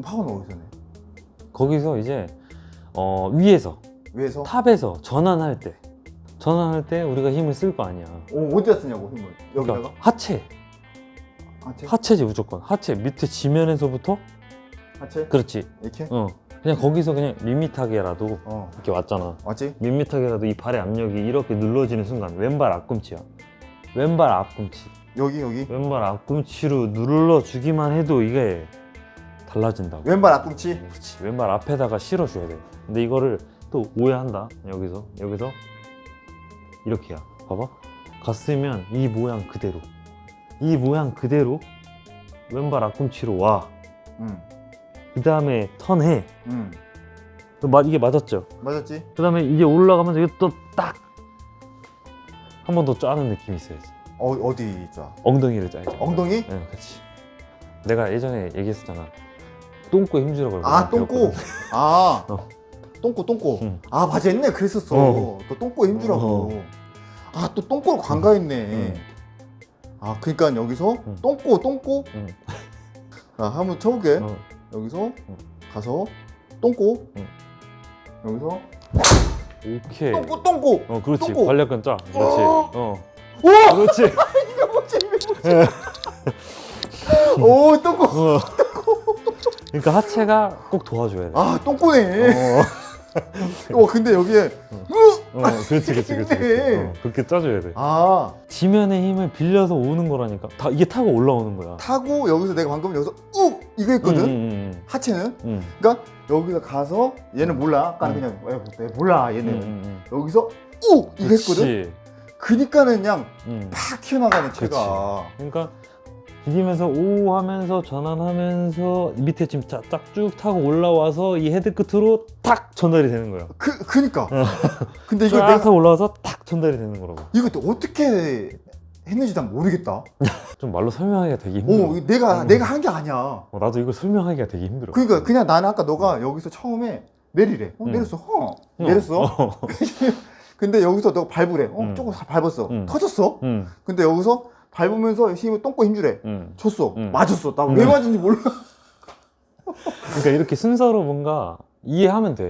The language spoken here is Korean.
그럼 파워는 어디서 내? 거기서 이제 어, 위에서 위에서? 탑에서 전환할 때 전환할 때 우리가 힘을 쓸 거 아니야. 어, 어디다 쓰냐고 힘을 여기다가? 그러니까 하체 하체? 하체지 무조건 하체 밑에 지면에서부터 하체? 그렇지. 이렇게? 어 그냥 거기서 그냥 밋밋하게라도 어 이렇게 왔잖아. 맞지? 밋밋하게라도 이 발의 압력이 이렇게 눌러지는 순간 왼발 앞꿈치야. 왼발 앞꿈치. 여기 여기 왼발 앞꿈치로 눌러 주기만 해도 이게 달라진다고. 왼발 앞꿈치 그렇지. 왼발 앞에다가 실어줘야 돼. 근데 이거를 또 오해한다. 여기서 여기서 이렇게야. 봐봐. 갔으면 이 모양 그대로. 이 모양 그대로 왼발 앞꿈치로 와. 응그 다음에 턴해. 응. 그럼 맞- 이게 맞았죠? 맞았지? 그 다음에 이게 올라가면서 이거 또 딱! 한 번 더 짜는 느낌이 있어야지. 어, 어디 자 엉덩이를 짜야지. 엉덩이? 네, 그치. 내가 예전에 얘기했었잖아. 똥꼬에 힘주라고. 아 똥꼬 아 어. 똥꼬 똥꼬 응. 아 맞아 옛날에 그랬었어 어. 또 똥꼬에 힘주라고 어. 아또 똥꼬를 관가했네 응. 아 그러니까 여기서 응. 똥꼬 똥꼬 응. 자 한번 쳐볼게 어. 여기서 가서 똥꼬 응. 여기서 오케이. 똥꼬 똥꼬 어, 그렇지. 똥꼬. 관략근 짜. 그렇지. 어. 어. 오! 그렇지. 이게 뭐지 이게 뭐지 오 똥꼬 어. 그러니까 하체가 꼭 도와줘야 돼. 아 똥꼬네 어. 어 근데 여기에 어, 그렇지, 그렇지, 그렇지. 힘내. 어, 그렇게 짜줘야 돼. 아 지면의 힘을 빌려서 오는 거라니까. 다 이게 타고 올라오는 거야. 타고 여기서 내가 방금 여기서 욱 이거 했거든 응, 하체는 응, 응, 그러니까 여기서 가서 얘는 몰라 아까는 응. 그냥 왜 몰라 응, 얘는 응, 응. 여기서 욱 이거 했거든 그렇지. 그니까는 그냥 응. 팍 튀어나가는 체가 그러니까 디디면서 오 하면서 전환하면서 밑에 지금 쫙쭉 타고 올라와서 이 헤드 끝으로 탁 전달이 되는 거야. 그 그니까 어. 근데 이걸 쫙 내가 타고 올라와서 탁 전달이 되는 거라고. 이거 또 어떻게 했는지 난 모르겠다 좀 말로 설명하기가 되게 힘들어. 어 이거 내가 음. 내가 한 게 아니야 어, 나도 이걸 설명하기가 되게 힘들어. 그러니까 그냥 나는 아까 너가 여기서 처음에 내리래 어 응. 내렸어 어 어. 내렸어 어. 근데 여기서 너가 밟으래 어 응. 조금 살 밟았어 응. 터졌어 응, 근데 여기서 밟으면서 힘을 똥꼬 힘주래 응. 줬어 응. 맞았어 나왜 응. 맞은지 몰라 그러니까 이렇게 순서로 뭔가 이해하면 돼.